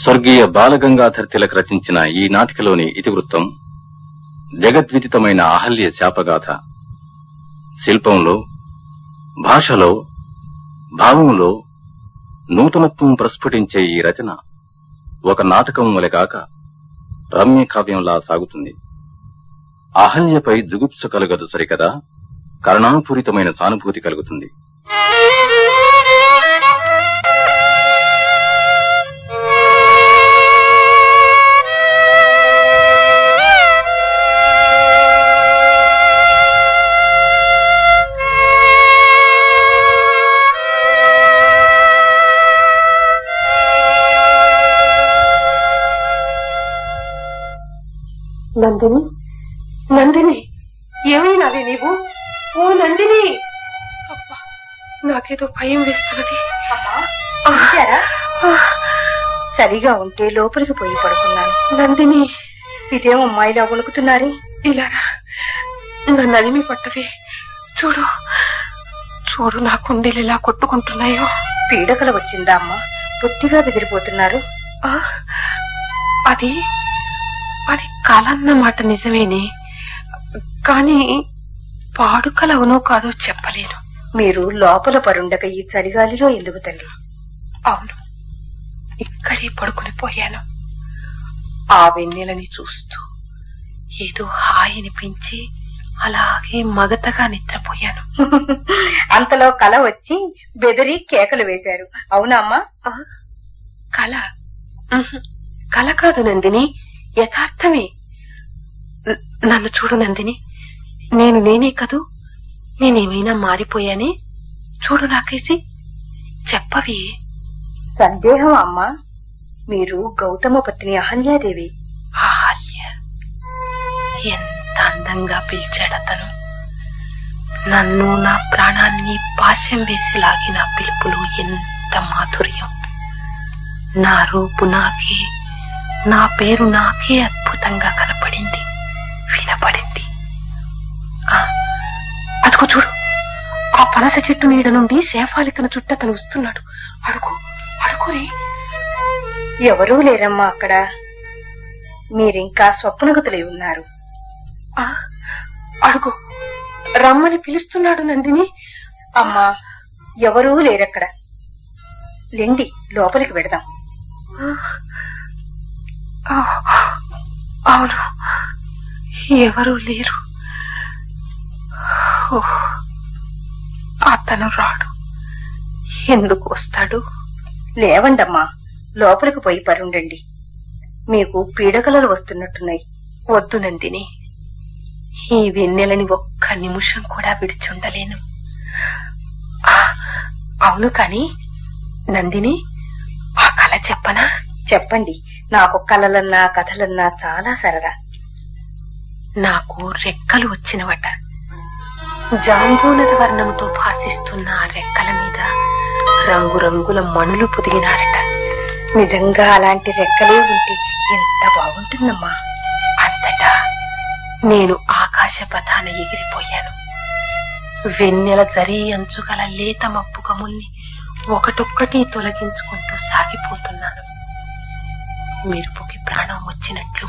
స్వర్గీయ బాలగంగాధర్ తిలక్ రచించిన ఈ నాటికలోని ఇతివృత్తం జగద్విదితమైన అహల్య శాపగాథ. శిల్పంలో భాషలో భావంలో నూతనత్వం ప్రస్ఫుటించే ఈ రచన ఒక నాటకం వలెగాక రమ్య కావ్యంలా సాగుతుంది. అహల్యపై జుగుప్స కలగదు సరికదా కరుణాపూరితమైన సానుభూతి కలుగుతుంది. నందిని? నందిని ఏమైనావే నీవు? ఓ నందిని! అబ్బా నాకేదో భయం వేస్తున్నది. చలిగా ఉంటే లోపలికి పోయి పడుకున్నాను. నందిని! ఇదేమో అమ్మాయిలా వణుకుతున్నారే? ఇలారా నన్ను అదిమి పట్టవే. చూడు చూడు నా కుండీలు ఎలా కొట్టుకుంటున్నాయో. పీడకల వచ్చిందా అమ్మ? బొత్తిగా బెదిరిపోతున్నారు. ఆ, అది అది కలన్నమాట నిజమేనే. కానీ పాడుకల అవునో కాదో చెప్పలేను. మీరు లోపల పరుండక ఈ చలిగాలిలో ఎందుకు తల్లి? అవును. ఇక్కడే పడుకుని పోయాను. ఆ వెన్నెలని చూస్తూ ఏదో హాయిని పెంచి అలాగే మగతగా నిద్రపోయాను. అంతలో కల వచ్చి బెదిరి కేకలు వేశారు. అవునా అమ్మా? ఉహు, కల కాదు నందిని. యథార్థమే. నన్ను చూడు నందిని. నేను నేనే కదూ? నేనేమైనా మారిపోయానే? చూడు నాకేసి. చెప్పవే. సందేహం అమ్మా. మీరు గౌతమ పత్ని అహల్యాదేవి. ఆహల్య ఎంత అందంగా పిలిచాడు అతను. నన్ను నా ప్రాణాన్ని పాశం వేసి లాగిన పిలుపులు ఎంత మాధుర్యం. నా రూపు నాకే నా పేరు నాకే అద్భుతంగా కనపడింది. వినపడింది. ఆ, అదిగో చూడు. ఆ పనస చెట్టు నీడ నుండి శేఫాలికను చుట్ట తను వస్తున్నాడు. అడుగు అడుగురి ఎవరూ లేరమ్మా అక్కడ. మీరింకా స్వప్నగతులై ఉన్నారు. ఆ, అడుగు. రమ్మని పిలుస్తున్నాడు నందిని. అమ్మా ఎవరూ లేరక్కడ. లెండి లోపలికి వెడదాం. ఆ, అవును. ఎవరూ లేరు. అతను రాడు. ఎందుకు వస్తాడు? లేవండమ్మా. లోపలికి పోయి పరుండండి మీకు పీడకలలు వస్తున్నట్టున్నాయి. వద్దు నందిని. ఈ వెన్నెలని ఒక్క నిమిషం కూడా విడిచుండలేను. అవును కాని నందిని ఆ కళ చెప్పనా? చెప్పండి. నాకు కలలన్నా కథలన్నా చాలా సరదా. నాకు రెక్కలు వచ్చినవట. జాంబూనద వర్ణముతో భాసిస్తున్న ఆ రెక్కల మీద రంగురంగుల మణులు పొదిగినారట. నిజంగా అలాంటి రెక్కలే ఉంటే ఎంత బాగుంటుందమ్మా. అంతటా నేను ఆకాశ పథాన ఎగిరిపోయాను. వెన్నెల జరీ అంచుగల లేత మబ్బు గముల్ని ఒకటొక్కటి తొలగించుకుంటూ సాగిపోతున్నాను. మెరుపుకి ప్రాణం వచ్చినట్లు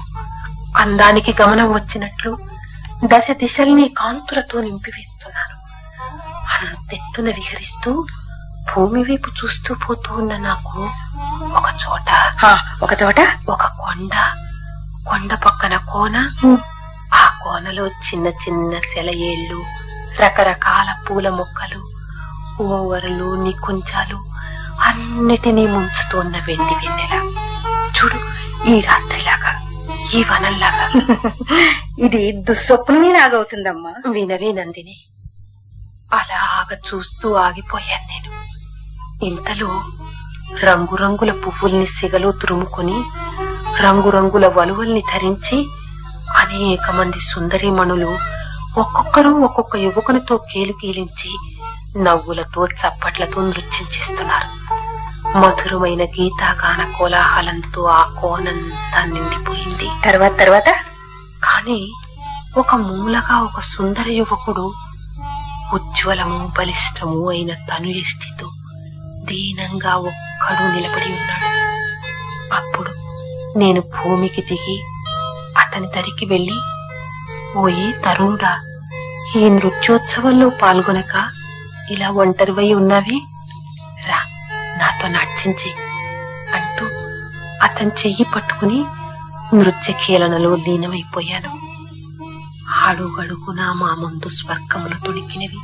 అందానికి గమనం వచ్చినట్లు దశ దిశల్ని కాంతులతో నింపివేస్తున్నాను అంతెత్తున విహరిస్తూ భూమి వైపు చూస్తూ పోతూ ఉన్న నాకు ఒక చోట ఒక చోట? ఒక కొండ కొండ పక్కన కోన ఆ కోనలో చిన్న చిన్న సెలయేళ్ళు రకరకాల పూల మొక్కలు ఓవరలు నికుంచాలు అన్నిటినీ ముంచుతోన్న వెండి వెన్నెల. చూడు ఈ రాత్రిలాగా ఈ వనంలాగా. ఇది దుస్వప్నమే నాగవుతుందమ్మా. వినవే నందిని. అలాగ చూస్తూ ఆగిపోయాను నేను. ఇంతలో రంగురంగుల పువ్వుల్ని సిగలో తురుముకొని రంగురంగుల వలువల్ని ధరించి అనేక మంది సుందరీమణులు ఒక్కొక్కరు ఒక్కొక్క యువకునితో కేలు కీలించి నవ్వులతో చప్పట్లతో నృత్యం చేస్తున్నారు. మధురమైన గీతాగాన కోలాహలంతో ఆ కోనంతా నిండిపోయింది. తర్వాత తర్వాత? కాని ఒక మూలగా ఒక సుందర యువకుడు ఉజ్వలము బలిష్టము అయిన తనుయష్టితో దీనంగా ఒక్కడు నిలబడి ఉన్నాడు. అప్పుడు నేను భూమికి దిగి అతని దరికి వెళ్ళి ఓయి తరుణుడా ఈ నృత్యోత్సవంలో పాల్గొనక ఇలా ఒంటరివై ఉన్నావి? నాతో నాట్యించి అంటూ అతని చెయ్యి పట్టుకుని నృత్య కీలనలో లీనమైపోయాను. అడుగడుగునా మా ముందు స్వర్గములు తొణికినవి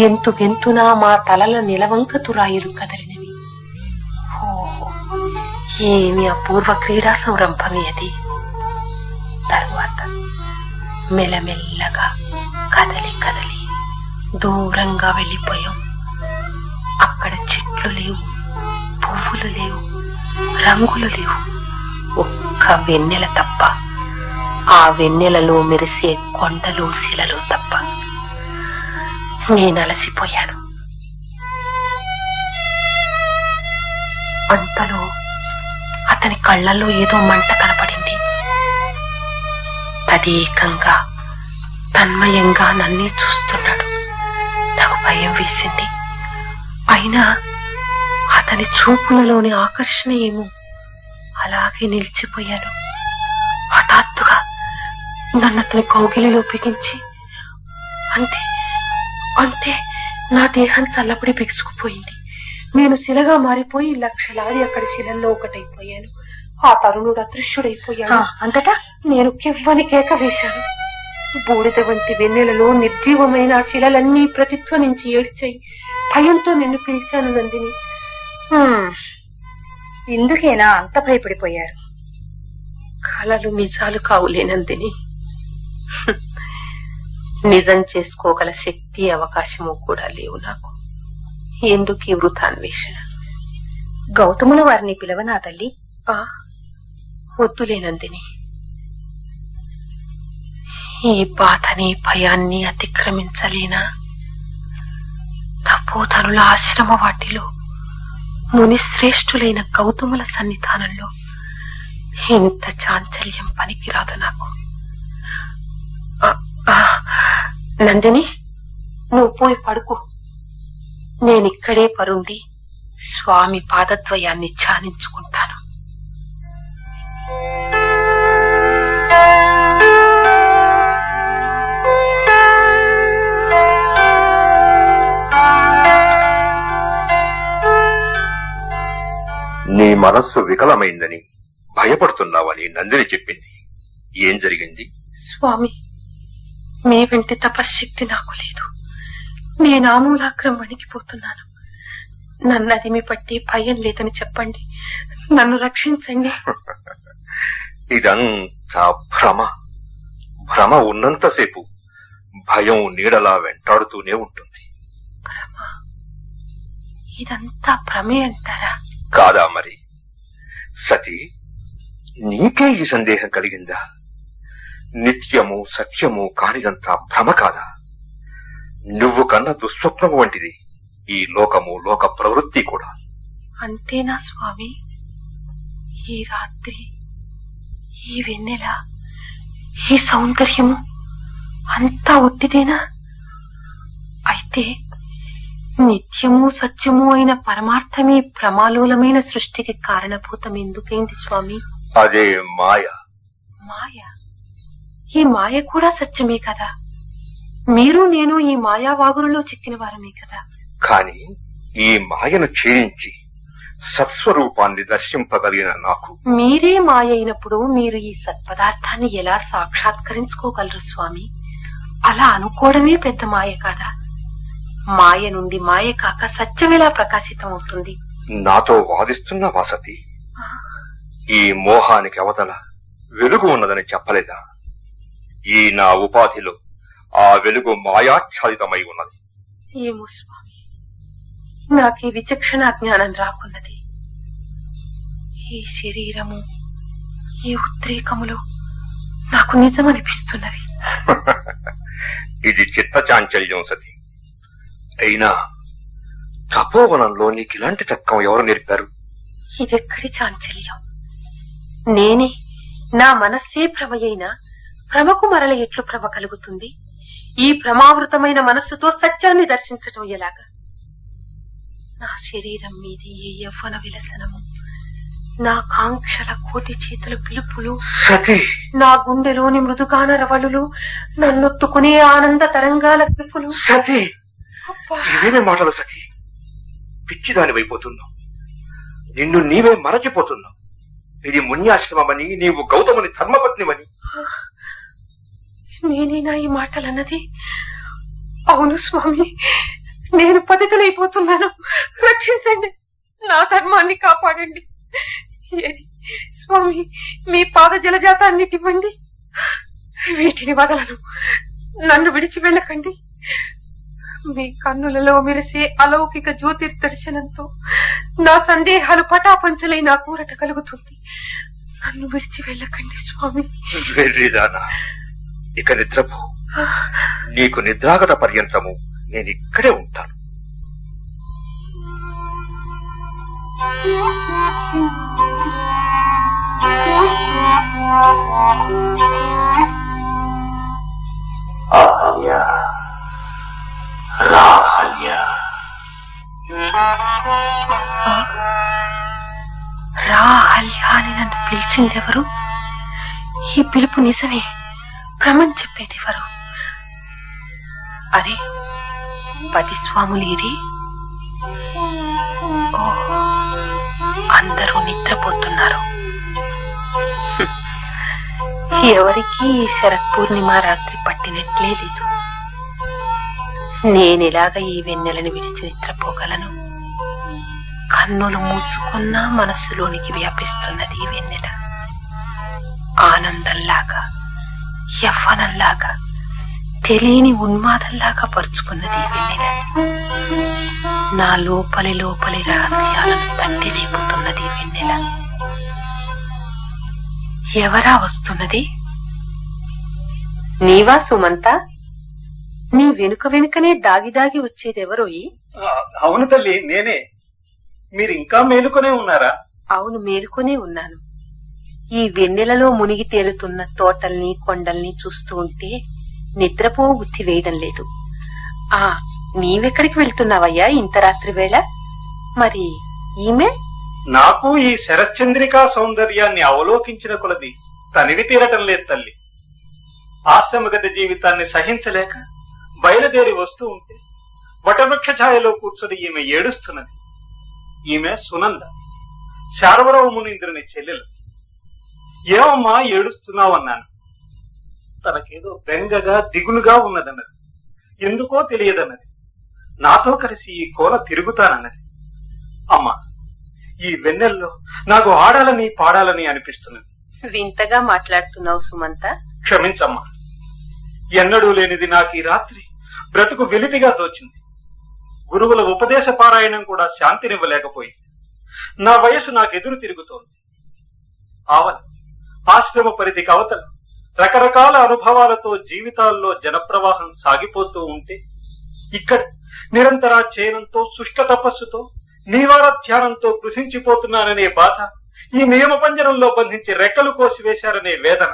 గెంతు గెంతున మా తలల నిలవంక తురాయిలు కదలినవి. ఓహో ఏమి అపూర్వ క్రీడా సంరంభమే అది. తరువాత మెల్లమెల్లగా కదలి కదలి దూరంగా వెళ్ళిపోయాం. చెట్లు లేవు. పువ్వులు లేవు. రంగులు లేవు. ఒక్క వెన్నెల తప్ప ఆ వెన్నెలలో మెరిసే కొండలు శిలలు తప్ప నేను అలసిపోయాను. అంతలో అతని కళ్ళల్లో ఏదో మంట కనపడింది. తదేకంగా తన్మయంగా నన్నే చూస్తున్నాడు. నాకు భయం వేసింది. అయినా అతని చూపులలోని ఆకర్షణ ఏమో అలాగే నిలిచిపోయాను. హఠాత్తుగా నన్ను అతని కౌగిలిలో బిగించి అంటే అంటే నా దేహం చల్లబడి బిగుసుకుపోయింది. నేను శిలగా మారిపోయి లక్షలాది అక్కడి శిలల్లో ఒకటైపోయాను. ఆ తరుణుడు అదృశ్యుడైపోయాడు. అంతటా? నేను కివ్వని కేక వేశాను. బూడిద వంటి వెన్నెలలో నిర్జీవమైన శిలలన్నీ ప్రతిధ్వనించి ఏడ్చాయి. భయంతో నిన్ను పిలిచాను నందిని. ఇందుకేనా అంత భయపడిపోయారు. కలలు నిజాలు కావులే నందిని నిజం చేసుకోగల శక్తి అవకాశము కూడా లేవు నాకు. ఎందుకు ఈ వృథాన్వేషణ గౌతముల వారిని పిలవనా తల్లి? ఆ వద్దులే నందిని ఈ బాధని భయాన్ని అతిక్రమించలేనా? తపోధనుల ఆశ్రమ వాటిలో మునిశ్రేష్ఠులైన గౌతముల సన్నిధానంలో ఇంత చాంచల్యం పనికిరాదు నాకు. ఆ, ఆ, నందిని నువ్వు పోయి పడుకో. నేనిక్కడే పరుండి స్వామి పాదద్వయాన్ని ధ్యానించు. మనస్సు వికలమైందని భయపడుతున్నావని నందిని చెప్పింది. ఏం జరిగింది? స్వామి మీ వెంటి తపశ్శక్తి నాకు లేదు. నేను ఆమూలాగ్రం వణికిపోతున్నాను నన్ను అది మీ పట్టి భయం లేదని చెప్పండి. నన్ను రక్షించండి. ఇదంతా భ్రమ. భ్రమ ఉన్నంతసేపు భయం నీడలా వెంటాడుతూనే ఉంటుంది. భ్రమ? ఇదంతా భ్రమే అంటారా? కాదా మరి? సతి నీకే ఈ సందేహం కలిగిందా? నిత్యము సత్యము కానిదంతా భ్రమ కాదా? నువ్వు కన్న దుస్వప్నము వంటిది ఈ లోకము లోక ప్రవృత్తి కూడా. అంతేనా స్వామి? ఈ రాత్రి ఈ వెన్నెల ఈ సౌందర్యము అంతా ఒట్టిదేనా? అయితే నిత్యము సత్యము అయిన పరమార్థమే ప్రమాలోలమైన సృష్టికి కారణభూతం ఎందుకైంది స్వామి? అదే మాయ. మాయ? ఈ మాయ కూడా సత్యమే కదా? మీరు నేను ఈ మాయా వాగురులో చిక్కిన వారమే కదా? కాని ఈ మాయను క్షీణించి సత్స్వరూపాన్ని దర్శింపగలిగిన నాకు మీరే మాయ అయినప్పుడు మీరు ఈ సత్పదార్థాన్ని ఎలా సాక్షాత్కరించుకోగలరు స్వామి? అలా అనుకోవడమే పెద్ద మాయ కాదా? మాయ నుండి మాయ కాక సత్యం ఎలా ప్రకాశితం అవుతుంది నాతో వాదిస్తున్న వాసతి ఈ మోహానికి అవతల వెలుగు ఉన్నదని చెప్పలేదా? ఈ నా ఉపాధిలో ఆ వెలుగు మాయాచ్ఛాదితమై ఉన్నది. ఏమో స్వామి నాకు ఈ విచక్షణ జ్ఞానం రాకున్నది. ఈ శరీరము ఈ ఉద్రేకములు నాకు నిజమనిపిస్తున్నవి. ఇది చిత్త చాంచల్యం సతి. అయినా తపోవనంలో నీకు ఇలాంటి తక్కం ఎవరు నేర్పారు? ఇదెక్కడి చాంచల్యం? నేనే నా మనస్సే భ్రమయైన భ్రమకు మరల ఎట్లు భ్రమ కలుగుతుంది? ఈ భ్రమావృతమైన మనస్సుతో సత్యాన్ని దర్శించటం ఎలాగా? నా శరీరం మీది ఏ యవ్వన విలసనము? నా కాంక్షల కోటి చేతుల పిలుపులు? నా గుండెలోని మృదుగాన రవళులు నన్నొత్తుకునే ఆనంద తరంగాల పిలుపులు? సతీ! ఇవేమే మాటలు సతీ పిచ్చిదాని అయిపోతున్నావు నిన్ను నీవే మరచిపోతున్నావు. ఇది మున్యాశ్రమమని నీవు గౌతముని ధర్మపత్నివని. నేనేనా ఈ మాటలన్నది? అవును స్వామి నేను పతితలైపోతున్నాను. రక్షించండి. నా ధర్మాన్ని కాపాడండి. స్వామి మీ పాద జలజాతాన్ని ఇవ్వండి వీటిని వదలను. నన్ను విడిచి వెళ్ళకండి. మీ కన్నులలో మెరిసే అలౌకిక జ్యోతి దర్శనంతో నా సందేహాలు పటాపంచలై నా కూరట కలుగుతుంది. నన్ను విడిచి వెళ్ళకండి స్వామి. వెర్రిదానా ఇక నిద్రపో. నీకు నిద్రాగత పర్యంతము నేను ఇక్కడే ఉంటాను. అహల్య రా హల్య అని నన్ను పిలిచిందెవరు? ఈ పిలుపు నిజమే. భ్రమం చెప్పేదెవరు? అరే పది స్వాములేరి ఓ అందరూ నిద్రపోతున్నారు. ఎవరికి ఈ శరత్ పూర్ణిమ రాత్రి పట్టినట్లే లేదు నేనెలాగ ఈ వెన్నెలను విడిచి నిద్రపోగలను? కన్నులు మూసుకున్నా మనస్సులోనికి వ్యాపిస్తున్నది వెన్నెల. ఆనందంలాగా యవ్వనంలాగా తెలియని ఉన్మాదంలాగా పరుచుకున్నది వెన్నెల. నా లోపలి లోపలి రహస్యాలను తట్టి లేపుతున్నది వెన్నెల. ఎవరా వస్తున్నది? నీవా సుమంత? నీ వెనుక వెనుకనే దాగి దాగి వచ్చేదెవరోయి అవును తల్లి నేనే. మీరు ఇంకా మేలుకొనే ఉన్నారా? అవును మేలుకొనే ఉన్నాను. ఈ వెన్నెలలో మునిగి తేలుతున్న తోటల్ని కొండల్ని చూస్తూ ఉంటే నిద్రపో బుద్ధి వేయడం లేదు. ఆ నీవెక్కడికి వెళ్తున్నావయ్యా ఇంత రాత్రి వేళ? మరి ఈమె? నాకు ఈ శరశ్చంద్రికా సౌందర్యాన్ని అవలోకించిన కొలది తనివి తీరటం లేదు తల్లి. ఆశ్రమగత జీవితాన్ని సహించలేక బయలుదేరి వస్తూ ఉంటే వటవృక్ష ఛాయలో కూర్చొని ఈమె ఏడుస్తున్నది. ఈమె సునంద. శారవరావు మునీంద్రుని చెల్లెలు. ఏమమ్మా ఏడుస్తున్నావు అన్నాను తనకేదో బెంగగా దిగులుగా ఉన్నదన్నది. ఎందుకో తెలియదన్నది. నాతో కలిసి ఈ కోల తిరుగుతానన్నది. అమ్మా ఈ వెన్నెల్లో నాకు ఆడాలని పాడాలని అనిపిస్తున్నది. వింతగా మాట్లాడుతున్నావు సుమంత. క్షమించమ్మా. ఎన్నడూ లేనిది నాకు ఈ రాత్రి బ్రతుకు వెలితిగా తోచింది. గురువుల ఉపదేశ పారాయణం కూడా శాంతినివ్వలేకపోయింది. నా వయసు నాకు ఎదురు తిరుగుతోంది. ఆవల ఆశ్రమ పరిధికి అవతల రకరకాల అనుభవాలతో జీవితాల్లో జనప్రవాహం సాగిపోతూ ఉంటే ఇక్కడ నిరంతర చయనంతో శుష్క తపస్సుతో నీవార ధ్యానంతో కృషించిపోతున్నాననే బాధ ఈ నియమ పంజరంలో బంధించి రెక్కలు కోసివేశారనే వేదన.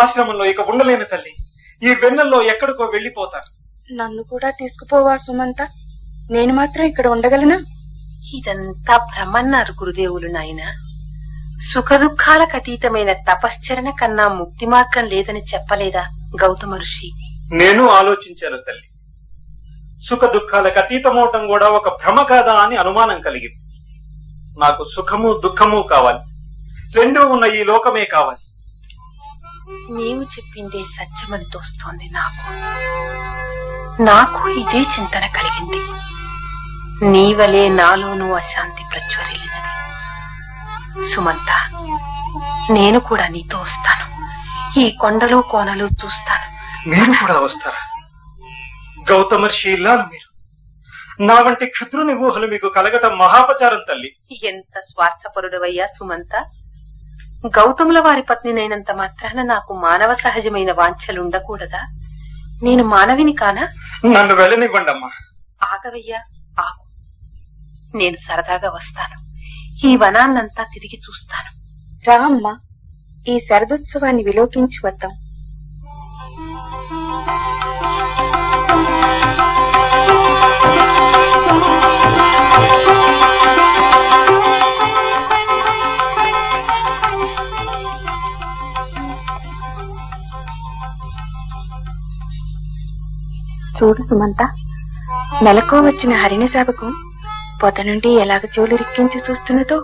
ఆశ్రమంలో ఇక ఉండలేని తల్లి. ఈ వెన్నెల్లో ఎక్కడికో వెళ్ళిపోతాను నన్ను కూడా తీసుకుపోవా సుమంత. నేను మాత్రం ఇక్కడ ఉండగలనా? ఇదంతా భ్రమన్నారు గురుదేవులు నాయన. సుఖ దుఃఖాలకు అతీతమైన తపశ్చరణ కన్నా ముక్తి మార్గం లేదని చెప్పలేదా గౌతమ ఋషి? నేను ఆలోచించాను తల్లి. సుఖ దుఃఖాలకు అతీతమవటం కూడా ఒక భ్రమ కాదా అని అనుమానం కలిగింది. నాకు సుఖము దుఃఖము కావాలి. రెండూ ఉన్న ఈ లోకమే కావాలి. నీవు చెప్పిందే సత్యమని తోస్తోంది నాకు. నాకు ఇదే చింతన కలిగింది. నీవలే నాలోనూ అశాంతి ప్రజ్వరిల్లినది సుమంత నేను కూడా నీతో వస్తాను ఈ కొండలు కోనలు చూస్తాను మీరు కూడా వస్తారా గౌతమర్షి ఇల్లాలు మీరు నా వంటి క్షుద్రుని ఊహలు మీకు కలగటం మహాపచారం తల్లి ఎంత స్వార్థపరుడవయ్యా సుమంత గౌతముల వారి పత్నినైనంత మాత్రాన నాకు మానవ సహజమైన వాంఛలుండకూడదా నేను మానవిని కానా నన్ను వెళ్ళనివ్వండమ్మా ఆగవయ్యా ఆగు నేను సరదాగా వస్తాను. ఈ వనాన్నంతా తిరిగి చూస్తాను. రామ్మ ఈ శరదోత్సవాన్ని విలోకించి వద్దాం. చూడు సుమంత నెలకు వచ్చిన హరిణశాపకు పొద నుండి ఎలాగ చెవులు రిక్కించి చూస్తున్నదో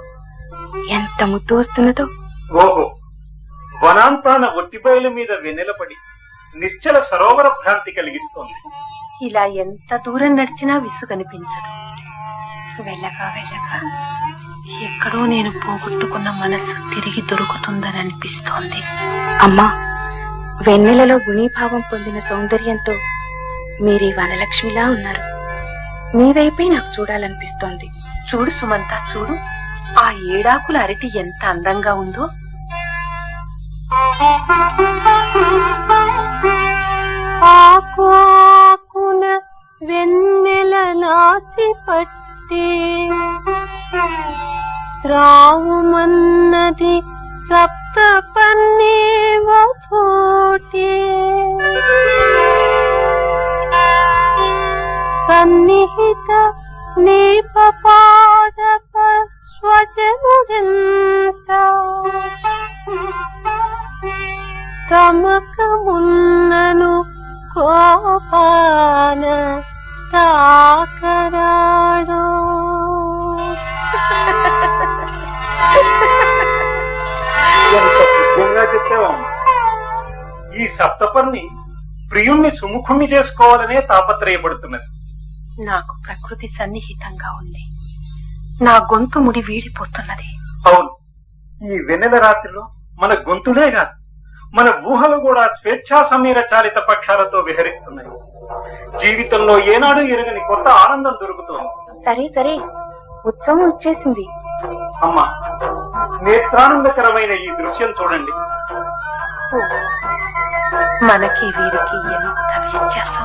ఎంత ముద్దు వస్తున్నదో. ఓహో వనాంతాన ఒట్టిబయలు మీద వెన్నెలపడి నిశ్చల సరోవర భ్రాంతి కలిగిస్తోంది. ఇలా ఎంత దూరం నడిచినా విసుగనిపించదు వెళ్ళగా వెళ్ళగా ఎక్కడో నేను పోగొట్టుకున్న మనస్సు తిరిగి దొరుకుతుందని అనిపిస్తోంది. అమ్మా వెన్నెలలో గుణీభావం పొందిన సౌందర్యంతో మీరీ వనలక్ష్మిలా ఉన్నారు. మీ వైపే నాకు చూడాలనిపిస్తోంది. చూడు సుమంత చూడు. ఆ ఏడాకుల అరటి ఎంత అందంగా ఉందో. ఆకు ఆకున వెన్నెల నాచి పట్టి త్రావుమన్నది సప్త పన్నీవతోటి సన్నిహిత నీపపాదప స్వజనుడెంత. తమకమున్నను కోపాన తాకరాడు. ఎంత శుభ్రంగా ఈ సప్తపర్ణి ప్రియుణ్ణి సుముఖుణ్ణి చేసుకోవాలనే తాపత్రయపడుతున్నది. నాకు ప్రకృతి సన్నిహితంగా ఉంది. నా గొంతు ముడి వీడిపోతున్నది. అవును. ఈ వెన్నెల రాత్రిలో మన గొంతులే కాదు మన ఊహలు కూడా స్వేచ్ఛా సమీర చాలిత పక్షాలతో విహరిస్తున్నాయి. జీవితంలో ఏనాడు ఎరగని కొత్త ఆనందం దొరుకుతోంది. సరే సరే. ఉత్సవం వచ్చేసింది. అమ్మా నేత్రానందకరమైన ఈ దృశ్యం చూడండి. మనకి వీరికి ఎంత వ్యత్యాసం.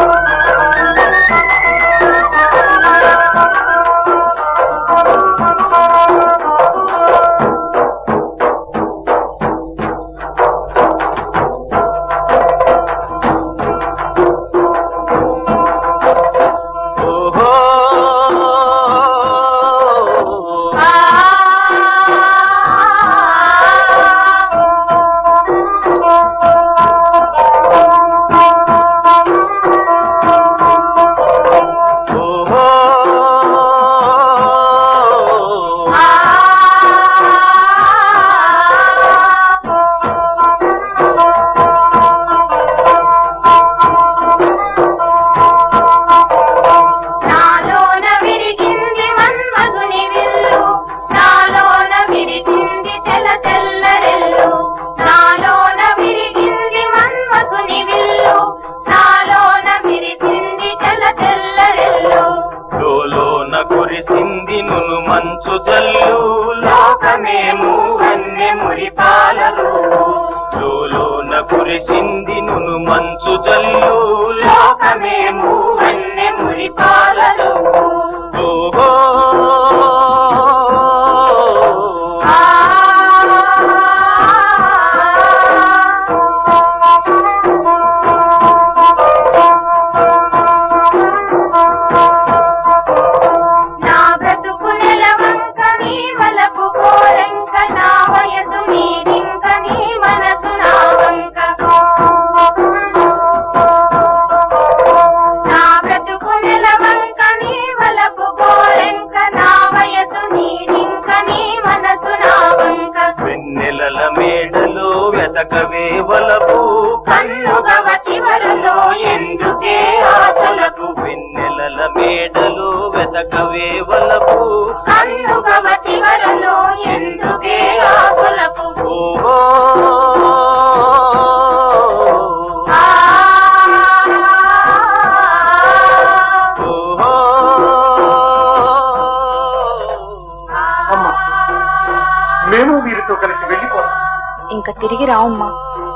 ఇంకా తిరిగి రావమ్మా.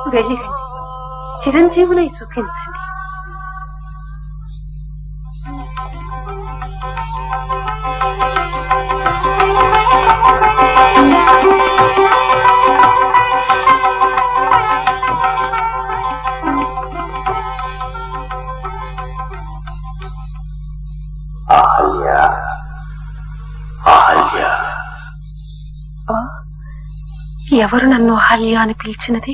వెళ్ళిరండి చిరంజీవులై సుఖించండి ఎవరు అని పిలిచినది?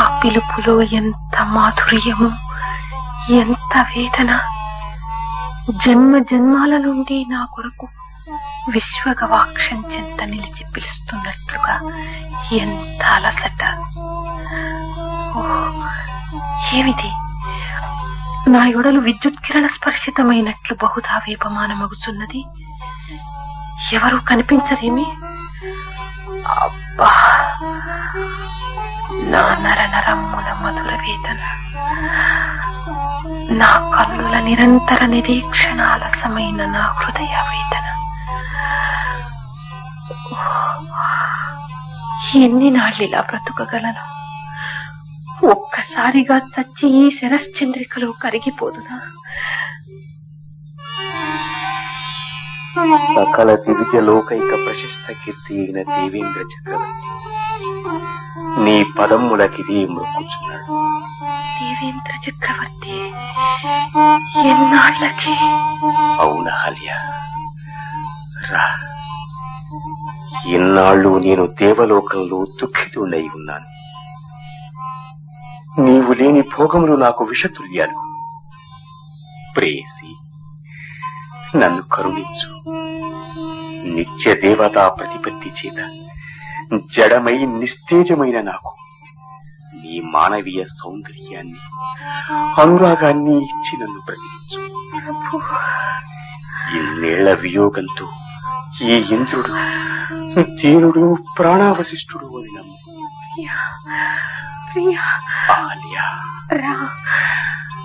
ఆ పిలుపులో ఎంత మాధుర్యము ఎంత వేదన. జన్మ జన్మాల నుండి నా కొరకు విశ్వగవాక్షం చెంత నిలిచి పిలుస్తున్నట్లుగా ఎంత అలసట. ఏమిది? నా యొడలు విద్యుత్ కిరణ స్పర్శితమైనట్లు బహుదా వేపమానమగుచున్నది ఎవరు కనిపించరేమి? అబ్బా నా నర నరమ్ముల మధుర వేదన. నా కన్నుల నిరంతర నిరీక్షణ నిరీక్షణాలసమైన నా హృదయ వేదన. ఎన్ని నాళ్ళిలా బ్రతుకగలను? ఒక్కసారిగా చచ్చి ఈ శరశ్చంద్రికలో కరిగిపోదునా? సకల దివిజ లోకైక ప్రశస్త కీర్తి అయిన దేవేంద్ర చక్రవర్తి నీ పదమ్ములకిది మృక్కుచున్నాడు దేవేంద్ర చక్రవర్తి ఎన్నాళ్ళకి? అవునా హల్య రా. ఇన్నాళ్ళు నేను దేవలోకంలో దుఃఖితుడై ఉన్నాను. నీవు లేని భోగములు నాకు విషతుల్యాలు. ప్రేసి నన్ను కరుణించు. నిత్య దేవతా ప్రతిపత్తి చేత జడమై నిస్తేజమైన నాకు నీ మానవీయ సౌందర్యాన్ని అనురాగాన్ని ఇచ్చి నన్ను బ్రతికించు ఇన్నేళ్ళ వియోగంతో ఈ ఇంద్రుడు దీనుడు ప్రాణావశిష్ఠుడు అని నమ్ము. ప్రియా రా.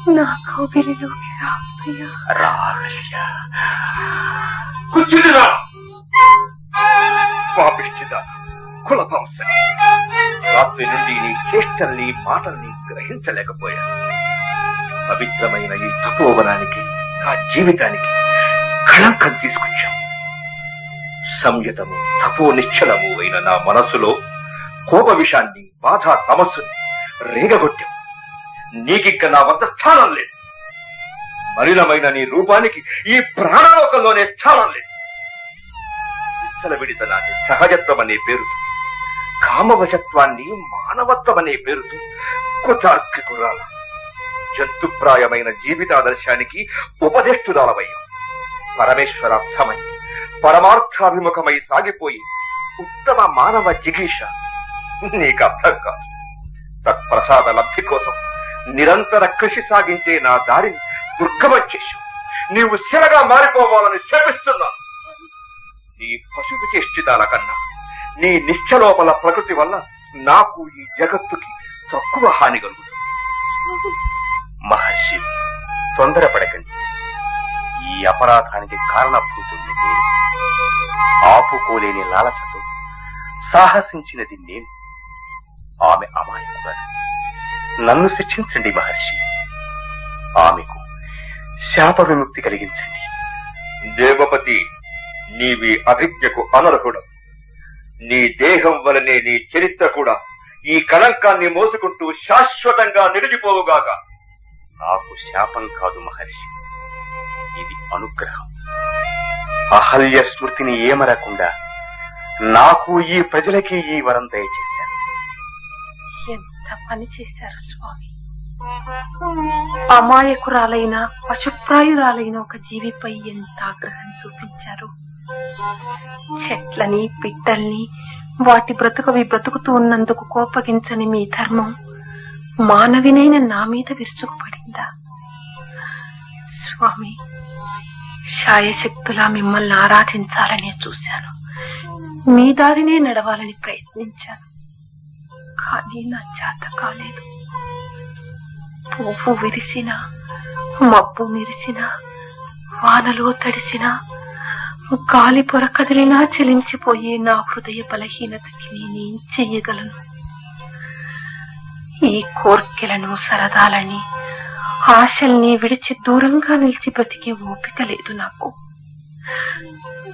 నా కౌగిలిలోకి రా ప్రియా రాహల్య కూర్చునిరా. పాపిష్టిద కులపాంస. రాత్రి నుండి నీ చేష్టల్ని మాటల్ని గ్రహించలేకపోయాను పవిత్రమైన ఈ తపోవనానికి నా జీవితానికి కళంకం తీసుకొచ్చాం సంయతము తపో నిశ్చలము అయిన నా మనస్సులో కోప విషాన్ని బాధ తమస్సుని రేగగొట్టాం నీకింక నా వద్ద స్థానం లేదు. మలినమైన నీ రూపానికి ఈ ప్రాణలోకంలోనే స్థానం లేదు. విచ్చలవిడితనాన్ని సహజత్వం అనే పేరుతో కామవశత్వాన్ని మానవత్వం అనే పేరుతో కుతార్కికురాల. జంతుప్రాయమైన జీవితాదర్శానికి ఉపదేష్టురాలవయ్యం. పరమేశ్వరార్థమై పరమార్థాభిముఖమై సాగిపోయి ఉత్తమ మానవ జిగీష. నీకు అర్థం కాదు. తత్ప్రసాద లబ్ధి కోసం నిరంతర కృషి సాగించే నా దారిని దుర్గమం చేశావు నీవు శిలగా మారిపోవాలని శపిస్తున్నాను నీ పశువు చేష్టిదాల కన్నా నీ నిశ్చలోపల ప్రకృతి వల్ల నాకు ఈ జగత్తుకి తక్కువ హాని కలుగుతుంది. మహర్షి తొందరపడకండి. ఈ అపరాధానికి కారణభూతుంది నేను. ఆపుకోలేని లాలసతో సాహసించినది నేను. ఆమె అమాయకురాలు. నన్ను శిక్షించండి మహర్షి. ఆమెకు శాప విముక్తి కలిగించండి. దేవపతి నీవి అభిజ్ఞకు అనర్హుడు. నీ దేహం వలనే నీ చరిత్ర కూడా ఈ కళంకాన్ని మోసుకుంటూ శాశ్వతంగా నిలిచిపోవుగాక. నాకు శాపం కాదు మహర్షి. ఇది అనుగ్రహం. అహల్య స్మృతిని ఏమరకుండా నాకు ఈ ప్రజలకి ఈ వరం దయచేశారు ఎంత పని చేశారు స్వామి. అమాయకురాలైన పశుప్రాయురాలైన ఒక జీవిపై ఎంత ఆగ్రహం చూపించారు? చెట్లని పిట్టల్ని వాటి బ్రతుకవి బ్రతుకుతూ ఉన్నందుకు కోపగించని మీ ధర్మం మానవినైన నా మీద విరుచుకుపడిందా? స్వామి శాయశక్తులా మిమ్మల్ని ఆరాధించాలనే చూశాను. మీ దారినే నడవాలని ప్రయత్నించాను. కానీ నా చేత కాలేదు. పువ్వు విరిసిన మబ్బు మెరిసిన వానలో తడిసిన గాలి పొర కదిలినా చెలించిపోయే నా హృదయ బలహీనతకి నేనేం చెయ్యగలను? ఈ కోర్కెలను సరదాలని ఆశల్ని విడిచి దూరంగా నిలిచి బతికే ఓపిక లేదు నాకు.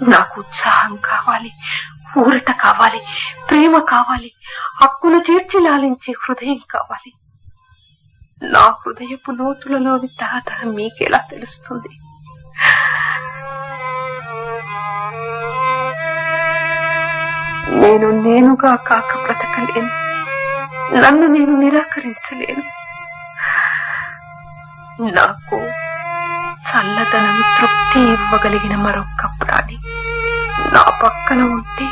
నాకు ఉత్సాహం కావాలి ఊరట కావాలి ప్రేమ కావాలి హక్కును చేర్చి లాలించే హృదయం కావాలి. నా హృదయపు లోతులలోని తహతహ మీకెలా తెలుస్తుంది? నేను నేనుగా కాక బ్రతకలేను. నన్ను నేను నిరాకరించలేను. నాకు చల్లదనం తృప్తి ఇవ్వగలిగిన మరొక్క పక్కన ఉంటే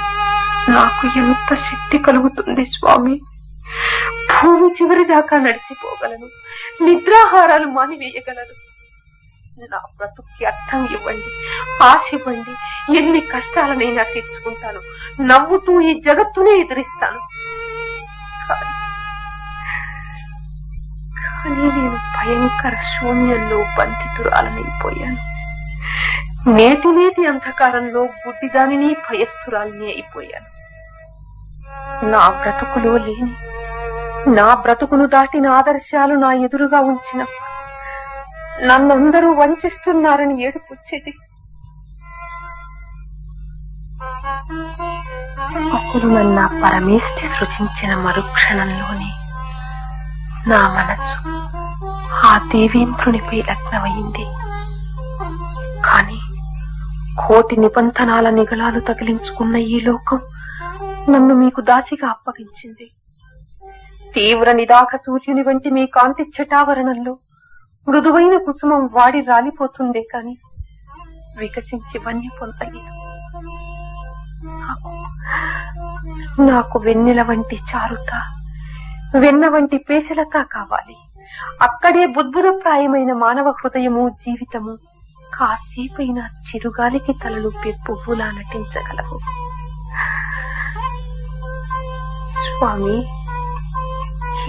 నాకు ఎంత శక్తి కలుగుతుంది స్వామి? భూమి చివరి దాకా నడిచిపోగలను. నిద్రాహారాలు మానివేయగలను. నా బ్రతుక్కి అర్థం ఇవ్వండి ఆశ ఇవ్వండి. ఎన్ని కష్టాలనైనా తీర్చుకుంటాను. నవ్వుతూ ఈ జగత్తునే ఎదిరిస్తాను. కానీ నేను భయంకర శూన్యంలో బంధితురాలనైపోయాను. నేటి నేటి అంధకారంలో గుడ్డిదానిని భయస్థురాలని అయిపోయాను. నా బ్రతుకులో లేని నా బ్రతుకును దాటిన ఆదర్శాలు నా ఎదురుగా ఉంచిన నన్నందరూ వంచిస్తున్నారని ఏడుపుచ్చేది. అప్పుడు నన్న పరమేష్ఠి పరమేష్టి సృజించిన మరుక్షణంలోనే నా మనస్సు ఆ దేవేంద్రునిపై లగ్నమైంది కాని కోటి నిబంధనాల నిగళాలు తగిలించుకున్న ఈ లోకం నన్ను మీకు దాసిగా అప్పగించింది. తీవ్ర నిదాక సూర్యుని వంటి మీ కాంతి చటావరణంలో మృదువైన కుసుమం వాడి రాలిపోతుందే కాని వికసించి వన్య పొందలేదు నాకు- వెన్నెల వంటి చారుత వెన్న వంటి పేషలత కావాలి. అక్కడే బుద్భుతప్రాయమైన మానవ హృదయము జీవితము కాసేపైనా చిరుగాలికి తలలుప్పే పువ్వులా నటించగలవు. స్వామి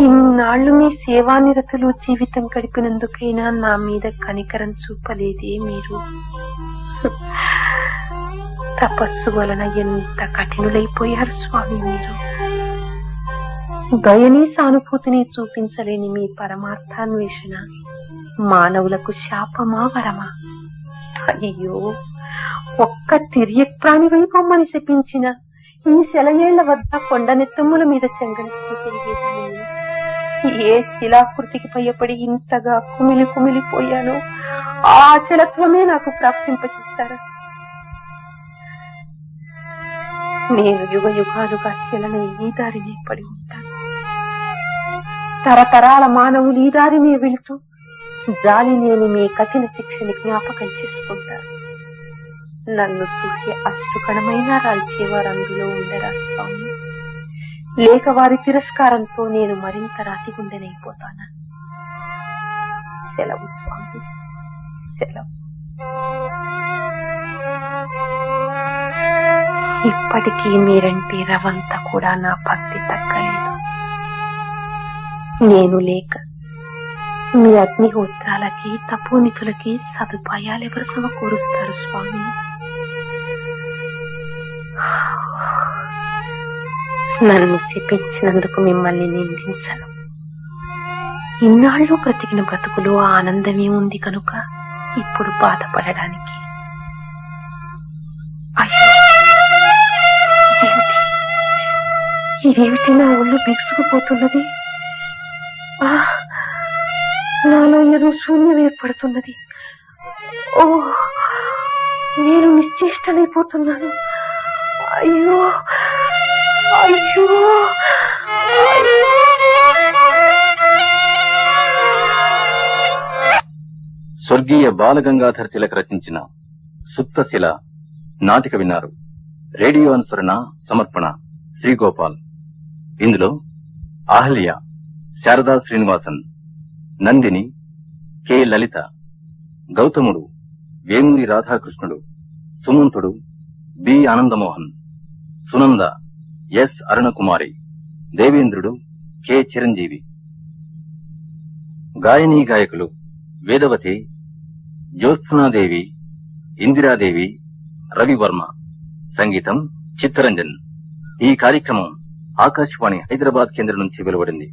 ఇన్నాళ్ళు మీ సేవానిరతులు జీవితం గడిపినందుకైనా నా మీద కనికరం చూపలేదే మీరు. తపస్సు వలన ఎంత కఠినులైపోయారు స్వామి మీరు. దయని సానుభూతిని చూపించలేని మీ పరమార్థాన్వేషణ మానవులకు శాపమా వరమా? అయ్యో ఒక్క తిరియక్ ప్రాణి వైపమ్మని శపించిన ఈ సెలయేళ్ళ వద్ద కొండనెత్తమ్ముల మీద చెంగలిస్తూ తిరిగేది ఏ శిలాకృతికి భయపడి ఇంతగా కుమిలి కుమిలిపోయానో ఆ అచలత్వమే నాకు ప్రాప్తింపచేస్తారా? నేను యుగ యుగాలుగా శిలనే ఈ దారినే పడి ఉంటాను. తరతరాల మానవులు ఈ దారినే వెళుతూ జాలి లేని మీ కఠిన శిక్షని జ్ఞాపకం చేసుకుంటారు నన్ను చూసి అశ్రుకణమైన రాల్చేవారు అందులో ఉండరా స్వామి? లేక వారి తిరస్కారంతో నేను మరింత రాతిగుండెనైపోతానా? సెలవు స్వామి సెలవు. ఇప్పటికీ మీరంటే రవంత కూడా నా భక్తి తగ్గలేదు. నేను లేక మీ అగ్నిహోత్రాలకి తపోనితులకి సదుపాయాలు ఎవరు సమకూరుస్తారు స్వామి? నన్ను శపించినందుకు మిమ్మల్ని నిందించను. ఇన్నాళ్ళు బ్రతికిన బ్రతుకులో ఆనందమే ఉంది కనుక ఇప్పుడు బాధపడడానికి. ఇదేమిటి నా ఒళ్ళు బిగుసుకుపోతున్నది? ఆ, నాలో ఏదో శూన్యం ఏర్పడుతున్నది. ఓ నేను నిశ్చేష్టనైపోతున్నాను అయ్యో అయ్యో. స్వర్గీయ బాలగంగాధర్ తిలక్ రచించిన సుప్తశిల నాటిక విన్నారు. రేడియో అనుసరణ సమర్పణ శ్రీగోపాల్. ఇందులో అహల్య శారదా శ్రీనివాసన్. నందిని కె. లలిత గౌతముడు వేమూరి రాధాకృష్ణుడు సుమంతుడు బి. ఆనందమోహన్ సునంద ఎస్. అరుణకుమారి దేవేంద్రుడు కె. చిరంజీవి. గాయనీ గాయకులు వేదవతి జ్యోత్స్నాదేవి ఇందిరాదేవి రవివర్మ. సంగీతం చిత్తరంజన్. ఈ కార్యక్రమం ఆకాశవాణి హైదరాబాద్ కేంద్రం నుంచి వెలువడింది.